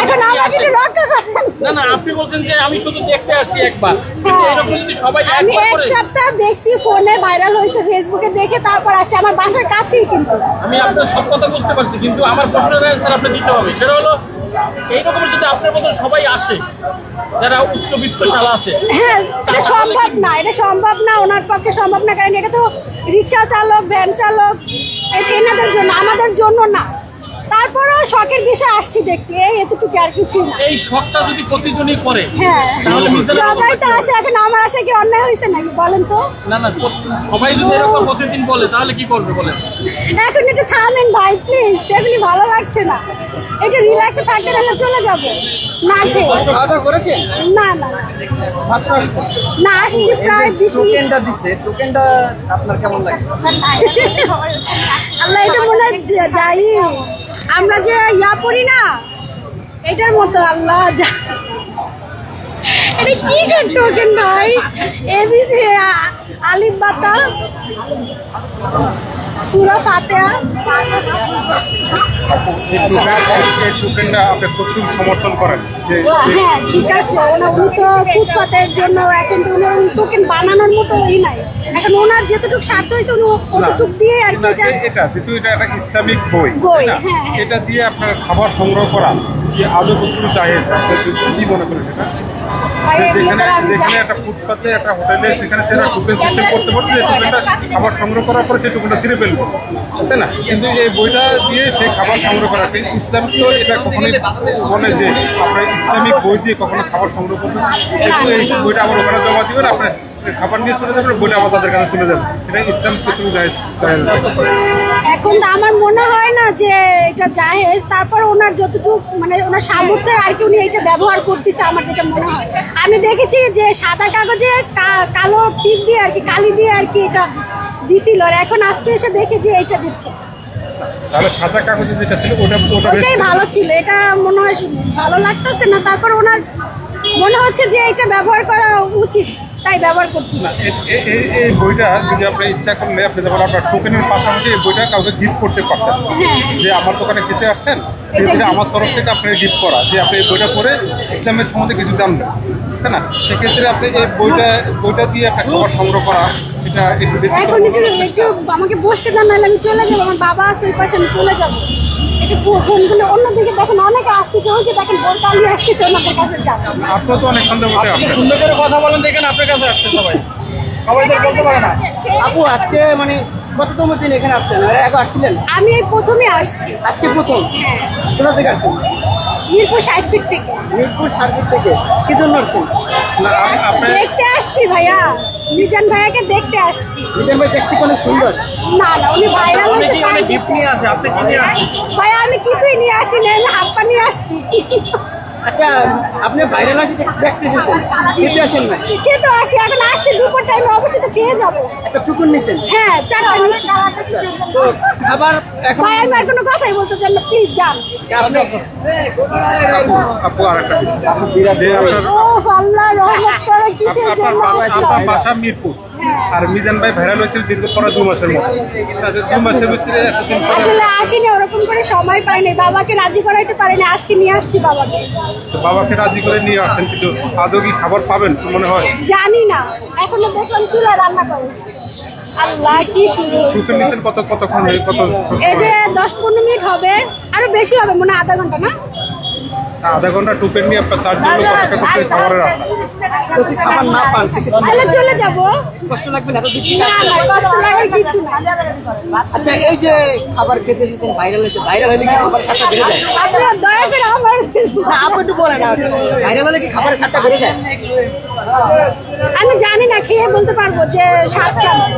এখন আমাকে একটু রক্ষা করেন। না না আপনি বলছেন যে আমি শুধু দেখতে আসছি একবার। কিন্তু এরকম যদি সবাই হ্যাঁ। আমি এক সপ্তাহ দেখছি ফোনে ভাইরাল হয়েছে ফেসবুকে দেখে তারপর আসছে। আমার বাসার কাছেই কিন্তু। আমি আপনার সব কথা বুঝতে পারছি কিন্তু আমার প্রশ্নের অ্যান্সার আপনি দিতে হবে। সেটা হলো যদি আপনার মতন সবাই আসে যারা উচ্চবিত্তশালা আছে হ্যাঁ এটা সম্ভব না এটা সম্ভব না ওনার পক্ষে সম্ভব না কারণ এটা তো রিক্সা চালক ভ্যান চালক এনাদের জন্য আমাদের জন্য না। শখের বিষয় আসছি দেখতে এই এতটুকু আর কিছুই না। এই শখটা যদি প্রতিজনই করে হ্যাঁ। সবাই তো আসে এখন আমার আসে কি অন্যায় হয়েছে নাকি বলেন তো? না না সবাই যদি এরকম প্রতিদিন বলে তাহলে কি করবে বলেন? এখন একটু থামেন ভাই প্লিজ এমনি ভালো লাগছে না। একটু রিল্যাক্সে থাকতে নাহলে চলে যাব। না খেয়ে। করেছেন? না না। না আসছি প্রায় বিশ টোকেনটা দিছে টোকেনটা আপনার কেমন লাগে? আল্লাহ এটা মনে হয় যাই। আমরা যে ইয়া পড়ি না এটার মতো আল্লাহ যা। এটা কি টোকেন ভাই? এবিসি আলিফ বাতা সুরা ফাতেহা। টোকেনটা আপনি কতটুকু সমর্থন করেন। হ্যাঁ ঠিক আছে। উনি তো ফুটপাতের জন্য এখন টোকেন বানানোর মতো ই নাই। এখন ওনার যতটুকু স্বার্থ হয়েছে উনি অতটুকু দিয়ে আর কি এটা এটা যেহেতু এটা একটা ইসলামিক বই? হ্যাঁ, হ্যাঁ। এটা দিয়ে আপনার খাবার সংগ্রহ করা যে আদৌ কতটুকু জায়েজ কি মনে করেন এটা যেখানে যেখানে একটা ফুটপাতে একটা হোটেলে সেখানে সেটা টোকেন সিস্টেম করতে পারতো যে টোকেনটা খাবার সংগ্রহ করার পরে সেই টোকেনটা ছিঁড়ে ফেলব তাই না কিন্তু এই বইটা দিয়ে সেই খাবার সংগ্রহ করা ইসলাম তো এটা কখনোই বলে যে আপনার ইসলামিক বই দিয়ে কখনো খাবার সংগ্রহ করবেন এই বইটা আবার ওখানে জমা দিবেন আপনার খাবার নিয়ে চলে যাবেন বইটা আবার তাদের কাছে চলে যাবে। এটা ইসলাম কিন্তু জায়েজ জায়েজ। এখন তো আমার মনে হয় না যে এটা জাহেজ তারপর ওনার যতটুকু মানে ওনার সামর্থ্যে আর কি উনি এটা ব্যবহার করতেছে আমার যেটা মনে হয়। আমি দেখেছি যে সাদা কাগজে কালো টিপ দিয়ে আর কি কালি দিয়ে আর কি এটা দিছিল। আর এখন আজকে এসে দেখে যে এটা দিচ্ছে। তাহলে সাদা কাগজে যেটা ছিল ওটা ওটা ওটাই ভালো ছিল। এটা মনে হয় ভালো লাগতেছে না। তারপর ওনার মনে হচ্ছে যে এটা ব্যবহার করা উচিত। তাই ব্যবহার করতেছে। এই বইটা যদি আপনি ইচ্ছা করলে আপনি যেমন আপনার টোকেনের পাশাপাশি এই বইটা কাউকে গিফট করতে পারতেন। যে আমার দোকানে খেতে আসছেন এই আমার তরফ থেকে আপনি গিফট করা। যে আপনি এই বইটা পড়ে ইসলামের সম্বন্ধে কিছু জানবেন তাই না? সেক্ষেত্রে আপনি এই বইটা বইটা দিয়ে একটা খাবার সংগ্রহ করা এটা একটু আমাকে বসতে দেন নাহলে আমি চলে যাব। আমার বাবা আছে ওই পাশে আমি চলে যাব। ফোনগুলো অন্যদিকে দেখেন অনেকে আসতেছে ওই যে দেখেন বোনটা আমি আসতেছে ওনাদের কাছে যাব আপনার তো অনেক সন্দেহ মধ্যে আসছেন সুন্দর করে কথা বলেন দেখেন আপনার কাছে আসছে সবাই। সবাই তো বলতে পারে না। আপু আজকে মানে কততম দিন এখানে আসছেন? আর আসছিলেন? আমি এই প্রথমে আসছি। আজকে প্রথম? কোথা থেকে আসছেন? মিরপুর ষাট ফিট থেকে। মিরপুর সার্কিট থেকে। কি জন্য আসছেন? দেখতে আসছি ভাইয়া। মিজান ভাইয়াকে দেখতে আসছি। মিজান ভাই দেখতে কোন সুন্দর? না না উনি ভাইরাল হয়েছে তাই অনেক গিফট নিয়ে আসে? আপনি কি নিয়ে আসেন? ভাইয়া আমি কিছুই নিয়ে আসি না আমি হাত পা নিয়ে আসছি। আচ্ছা আপনি ভাইরাল আসি দেখ- দেখতে এসেছেন খেতে আসেন না? খেতে আসছি এখন আসছি দুপুর টাইমে অবশ্যই তো খেয়ে যাব। আচ্ছা টুকুন নিছেন? হ্যাঁ চারটা নিচ্ছি। তো খাবার এখন ভাই আমি আর কোনো কথাই বলতে চান না প্লিজ যান। আপনি আপু আপু আর একটা বিষয় যে আপনার ও আল্লাহ রহমত করে কিসের জন্য আপনার বাসা মিরপুর। আর মিজান ভাই ভাইরাল হয়েছিল দীর্ঘ পরে দু মাসের মতো দু মাসের ভিতরে আসলে আসিনি ওরকম করে সময় পাইনি। বাবাকে রাজি করাইতে পারিনি আজকে নিয়ে আসছি বাবাকে। বাবাকে রাজি করে নিয়ে আসেন কিন্তু আদৌ কি খাবার পাবেন মনে হয়? জানি না। এখনও দেখলাম চুলায় রান্না করে। আল্লাহ কি শুরু টুকেন কত কতক্ষণ কত এই যে দশ পনেরো মিনিট হবে আরও বেশি হবে মনে হয় আধা ঘণ্টা না? আধা ঘণ্টা টুপেন নিয়ে আপনার চার্জ দিলে কতটা করতে খাবারের আশা। যদি খাবার না পান তাহলে চলে যাব। কষ্ট লাগবে না এত দিচ্ছি না না কষ্ট লাগার কিছু না। আচ্ছা এই যে খাবার খেতে এসেছেন ভাইরাল হয়েছে ভাইরাল হলে কি খাবার স্বাদটা বেড়ে যায়? আপনারা দয়া করে আমার না আপনি একটু বলেন ভাইরাল হলে কি খাবারের স্বাদটা বেড়ে যায়? আমি জানি না খেয়ে বলতে পারব যে স্বাদ কেমন।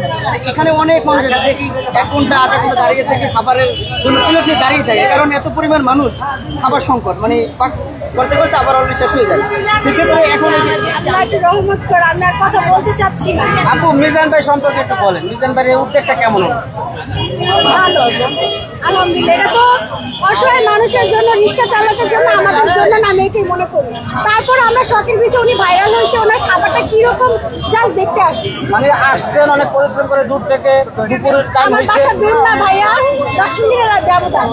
এখানে অনেক মানুষ আছে যে কি এক ঘণ্টা আধা ঘণ্টা দাঁড়িয়ে থেকে খাবারের জন্য প্লেট নিয়ে দাঁড়িয়ে থাকে কারণ এত পরিমাণ মানুষ খাবার সংকট মানে করতে করতে আবার অলরেডি শেষ হয়ে যায়। সেক্ষেত্রে এখন এই যে আল্লাহ একটু রহমত করে আমি আর কথা বলতে চাচ্ছি না। আপু মিজান ভাই সম্পর্কে একটু বলেন মিজান ভাইয়ের উদ্যোগটা কেমন হলো? ভালো আলহামদুলিল্লাহ এটা তো মানুষের জন্য রিক্সা চালকের জন্য আমাদের জন্য না আমি এটাই মনে করি। তারপর আমরা শখের বিষয়ে উনি ভাইরাল হয়েছে ওনার খাবারটা কীরকম জাস্ট দেখতে আসছি। মানে আসছেন অনেক পরিশ্রম করে দূর থেকে দুপুরের টাইম আমার হয়েছে। বাসা দূর না ভাইয়া। দশ মিনিটের ব্যবধান।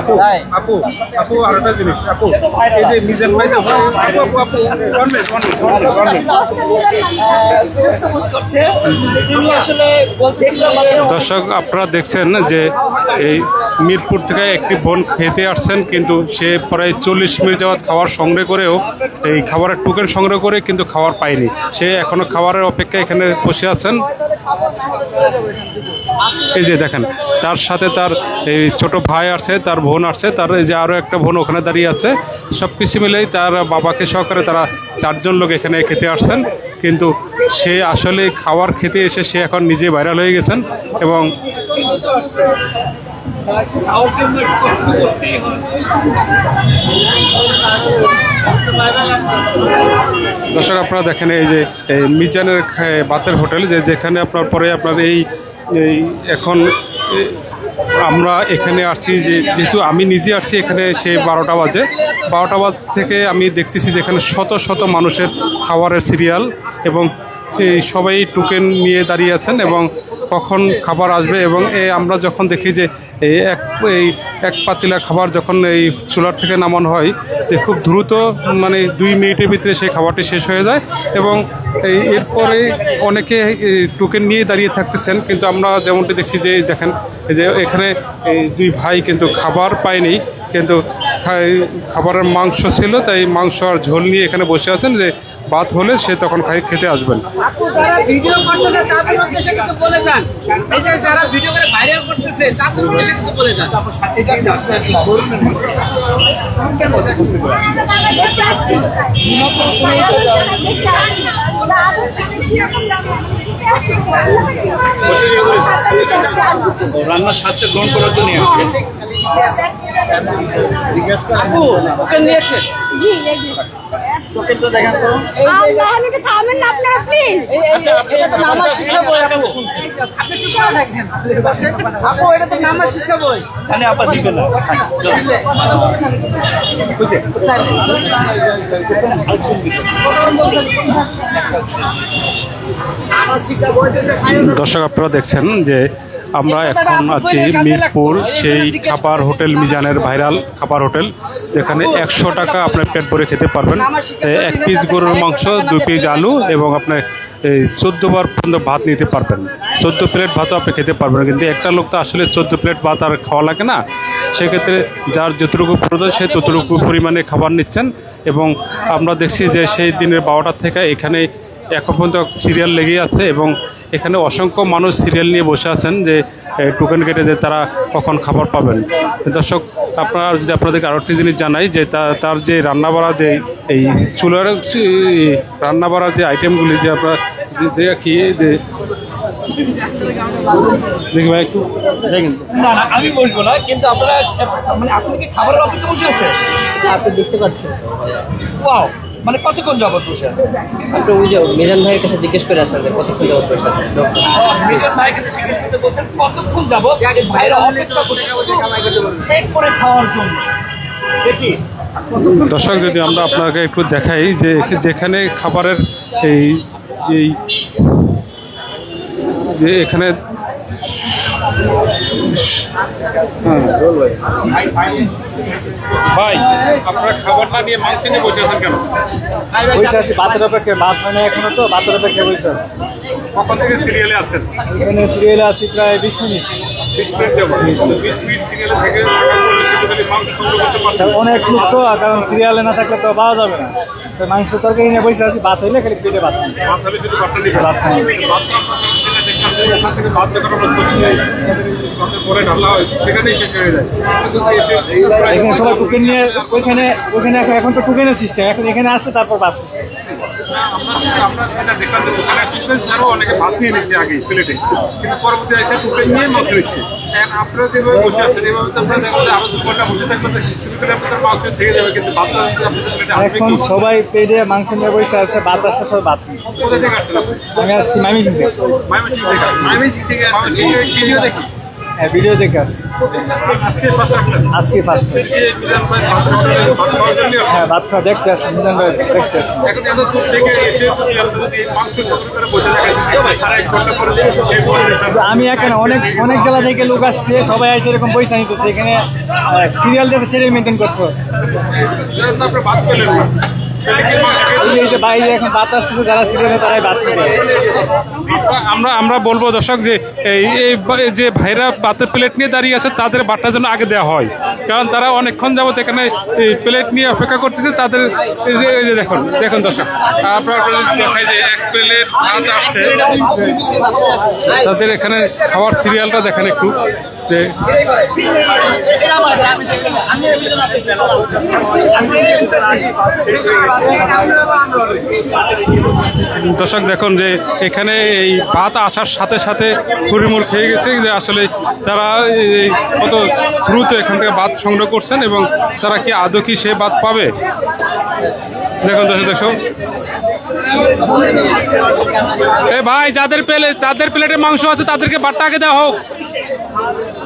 আপু? আপু আপু আর একটা জিনিস আপু এই যে মিজান ভাই তো আপু আপু আপু one minute, one minute, one minute, one minute. দশটা দিবেন না। বোধ করছে তিনি আসলে দর্শক আপনারা দেখছেন যে এই মিরপুর থেকে একটি বোন খেতে আসছেন, কিন্তু সে প্রায় চল্লিশ মিনিট যাওয়াত খাবার সংগ্রহ করেও, এই খাবারের টোকেন সংগ্রহ করে কিন্তু খাবার পায়নি। সে এখনও খাবারের অপেক্ষা এখানে বসে আছেন। এই যে দেখেন, তার সাথে তার এই ছোট ভাই আছে, তার বোন আছে, তার এই যে আরও একটা বোন ওখানে দাঁড়িয়ে আছে। সব কিছু মিলেই তার বাবাকে সহকারে তারা চারজন লোক এখানে খেতে আসছেন। কিন্তু সে আসলে খাবার খেতে এসে সে এখন নিজে ভাইরাল হয়ে গেছেন এবং দর্শক, আপনারা দেখেন এই যে মিজানের বাতের হোটেল, যে যেখানে আপনার পরে আপনার এই এখন আমরা এখানে আসছি যে, যেহেতু আমি নিজে আসছি এখানে, সে বারোটা বাজে। বারোটা বাজ থেকে আমি দেখতেছি যে এখানে শত শত মানুষের খাবারের সিরিয়াল এবং সবাই টোকেন নিয়ে দাঁড়িয়ে আছেন এবং কখন খাবার আসবে এবং এই আমরা যখন দেখি যে এই এক এই এক পাতিলা খাবার যখন এই চুলার থেকে নামানো হয়, যে খুব দ্রুত মানে দুই মিনিটের ভিতরে সেই খাবারটি শেষ হয়ে যায় এবং এই এরপরে অনেকে টোকেন নিয়ে দাঁড়িয়ে থাকতেছেন, কিন্তু আমরা যেমনটি দেখছি যে দেখেন যে এখানে এই দুই ভাই কিন্তু খাবার পায়নি, কিন্তু খাবারের মাংস ছিল, তাই মাংস আর ঝোল নিয়ে এখানে বসে আছেন যে ভাত হলে সে তখন খাই খেতে আসবেন। রান্নার স্বাদটা গ্রহণ করার জন্য আসছেন আপু জি টোকেনটা দেখান তো। আল্লাহ একটু থামেন না আপনারা প্লিজ এটা তো নামাজ শিক্ষা বই আপু। আপনি কি সারা দেখেন। আপু এটা তো নামাজ শিক্ষা বই। জানে আপা দিবেন না। দর্শক আপনারা দেখছেন যে আমরা এখন আছি মিরপুর সেই খাবার হোটেল মিজানের ভাইরাল খাবার হোটেল যেখানে একশো টাকা আপনার পেট ভরে খেতে পারবেন। এক পিস গরুর মাংস দুই পিস আলু এবং আপনার এই চোদ্দ বার পর্যন্ত ভাত নিতে পারবেন। চোদ্দ প্লেট ভাতও আপনি খেতে পারবেন কিন্তু একটা লোক তো আসলে চোদ্দ প্লেট ভাত আর খাওয়া লাগে না। সেক্ষেত্রে যার যতটুকু প্রয়োজন সে ততটুকু পরিমাণে খাবার নিচ্ছেন এবং আমরা দেখছি যে সেই দিনের বারোটার থেকে এখানে এখন পর্যন্ত সিরিয়াল লেগেই আছে এবং এখানে অসংখ্য মানুষ সিরিয়াল নিয়ে বসে আছেন যে টোকেন কেটে যে তারা কখন খাবার পাবেন। দর্শক আপনারা যদি আপনাদেরকে আরও একটি জিনিস জানাই যে তা- তার যে রান্নাবাড়া যে এই চুলার রান্নাবাড়ার যে আইটেমগুলি যে আপনারা দেখি যে দেখি ভাই একটু। দেখেন। না না আমি বলব না কিন্তু আপনারা মানে আসলে কি খাবারের অপেক্ষা বসে আছে? আপনি দেখতে পাচ্ছেন। ওয়াও মানে কতক্ষণ যাবত বসে আছে আপনি ওই যে মিজান ভাইয়ের কাছে জিজ্ঞেস করে আসেন যে কতক্ষণ যাবত বসে আছেন? মিজান ভাইয়ের কাছে জিজ্ঞেস করতে বলছেন কতক্ষণ এই ভাইরা অপেক্ষা করছে করে খাওয়ার জন্য। দেখি। দর্শক যদি আমরা আপনাকে একটু দেখাই যে যেখানে খাবারের এই যেই যে এখানে ভাই আপনারা খাবার না নিয়ে মাংস নিয়ে বসে আছেন কেন? বসে আছি বাতের অপেক্ষা বাত হয় না এখনও তো বাতের অপেক্ষা বসে আছি। কখন থেকে সিরিয়ালে আছেন? এখানে সিরিয়ালে আছি প্রায় বিশ মিনিট। অনেক লোক তো কারণ সিরিয়ালে না থাকলে তো পাওয়া যাবে না। তো মাংস তরকারি নিয়ে বসে আছি ভাত হইলে খালি পেটে ভাত ভাত হলে শুধু ভাত। ভাত এখানে নিয়ে ওইখানে এখন- তো টোকেনের সিস্টেম এখন এখানে আসছে তারপর বাচ্চা আমরা আমরা যেটা দেখলাম যে ওখানে টোকেন ছাড়াও অনেকে ভাত নিয়ে নিচ্ছে আগে প্লেটে কিন্তু পরবর্তী এসে টোকেন নিয়ে মাংস নিচ্ছে এখন আপনারা যেভাবে বসে আছেন এভাবে তো আপনারা দেখবেন যে আরও দু ঘণ্টা বসে থাকবেন তো কিন্তু আপনাদের মাংস থেকে যাবে কিন্তু ভাতটা আপনাদের প্লেটে আসবে এখন সবাই পেটে মাংস নিয়ে বসে আছে ভাত আসছে সবাই ভাত কোথা থেকে আসছেন আপনি? আমি আসছি থেকে। থেকে ভিডিও দেখি। হ্যাঁ ভিডিও দেখে আসছি। আজকে ফার্স্ট। হ্যাঁ ভাত খাওয়া দেখতে আসছি মিজান ভাই দেখতে আসছি। পরিবেশটা আমি এখানে অনেক অনেক জেলা থেকে লোক আসছে সবাই এসে এরকম পয়সা নিতেছে। এখানে সিরিয়াল যাতে সেটাই মেনটেন করতে হচ্ছে এখন আসতেছে যারা আমরা আমরা বলব দর্শক যে এই যে ভাইরা ভাতের প্লেট নিয়ে দাঁড়িয়ে আছে, তাদের বাটটা যেন আগে দেওয়া হয়। কারণ তারা অনেকক্ষণ যাবত এখানে প্লেট নিয়ে অপেক্ষা করতেছে, তাদের এই যে দেখুন দেখুন দর্শক। তাদের এখানে খাওয়ার সিরিয়ালটা দেখেন একটু। যে দর্শক দেখুন যে এখানে এই ভাত আসার সাথে সাথে পরিমূল খেয়ে গেছে যে আসলে তারা এই কত দ্রুত এখান থেকে ভাত সংগ্রহ করছেন এবং তারা কি আদৌ কি সে ভাত পাবে? দেখুন দর্শক দর্শক এ ভাই, যাদের প্লে যাদের প্লেটে মাংস আছে তাদেরকে ভাতটা আগে দেওয়া হোক।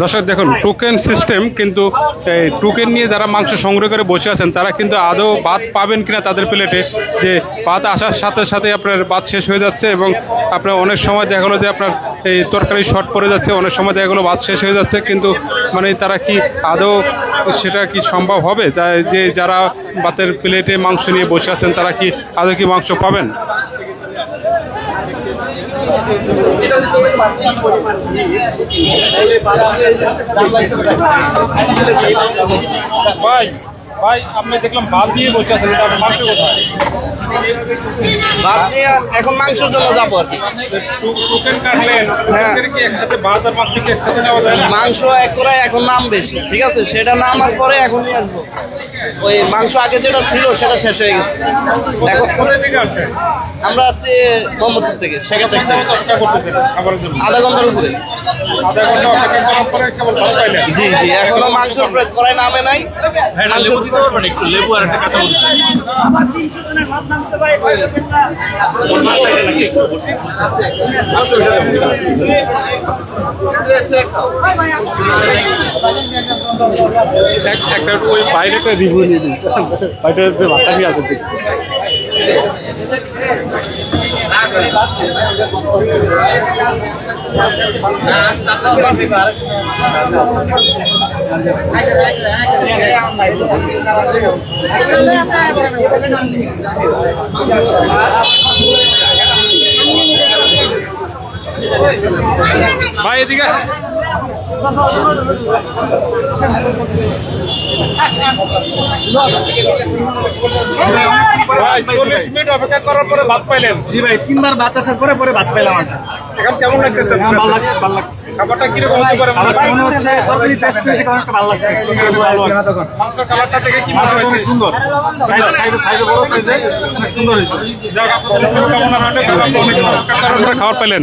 দর্শক, দেখুন টোকেন সিস্টেম কিন্তু এই টোকেন নিয়ে যারা মাংস সংগ্রহ করে বসে আছেন, তারা কিন্তু আদৌ ভাত পাবেন কিনা তাদের প্লেটে যে ভাত আসার সাথে সাথে আপনার ভাত শেষ হয়ে যাচ্ছে এবং আপনার অনেক সময় দেখা গেলো যে আপনার এই তরকারি শর্ট পড়ে যাচ্ছে, অনেক সময় দেখা গেলো ভাত শেষ হয়ে যাচ্ছে, কিন্তু মানে তারা কি আদৌ সেটা কি সম্ভব হবে? যে যারা ভাতের প্লেটে মাংস নিয়ে বসে আছেন, তারা কি আদৌ কি মাংস পাবেন? ভাই ভাই আপনি দেখলাম ভাত দিয়ে আছেন মাংস কোথায়? ভাত নিয়ে এখন মাংসের জন্য যাব আর কি। টোকেন কাটলেন হ্যাঁ। কি একসাথে ভাত আর মাংস কি একসাথে নেওয়া যায় মাংস এক করে এখন নাম বেশি ঠিক আছে? সেটা নামার পরে এখন নিয়ে আসব। ওই মাংস আগে যেটা ছিল সেটা শেষ হয়ে গেছে। এখন কোথায় থেকে আছে? আমরা আসছি মোহাম্মদপুর থেকে সেখান থেকে। আধা ঘণ্টার উপরে। জি জি এখনও মাংস করাই নামে নাই। লেবু দিতে পারবেন একটু লেবু আর একটা কাঁচা একটা ওই বাইরেটা রিভিউ নিয়ে দিন বাইরে ভাতটা নিয়ে আসবে ভাই এদিকে। ভাই চল্লিশ মিনিট অপেক্ষা করার পরে ভাত পাইলেন। জি ভাই তিনবার ভাত আসার পরে পরে ভাত আজ এখন কেমন লাগতেছে হ্যাঁ, ভালো লাগছে ভালো লাগছে। খাবারটা কীরকম হতে পারে মনে আমার হচ্ছে তরকারি টেস্ট করে ভালো লাগছে। মাংসের কালারটা কি মনে সুন্দর। সাইজ সাইজ সাইজ বড় সাইজে অনেক সুন্দর হয়েছে। যাক আপনাদের শুভকামনা রইল। খাবার পেলেন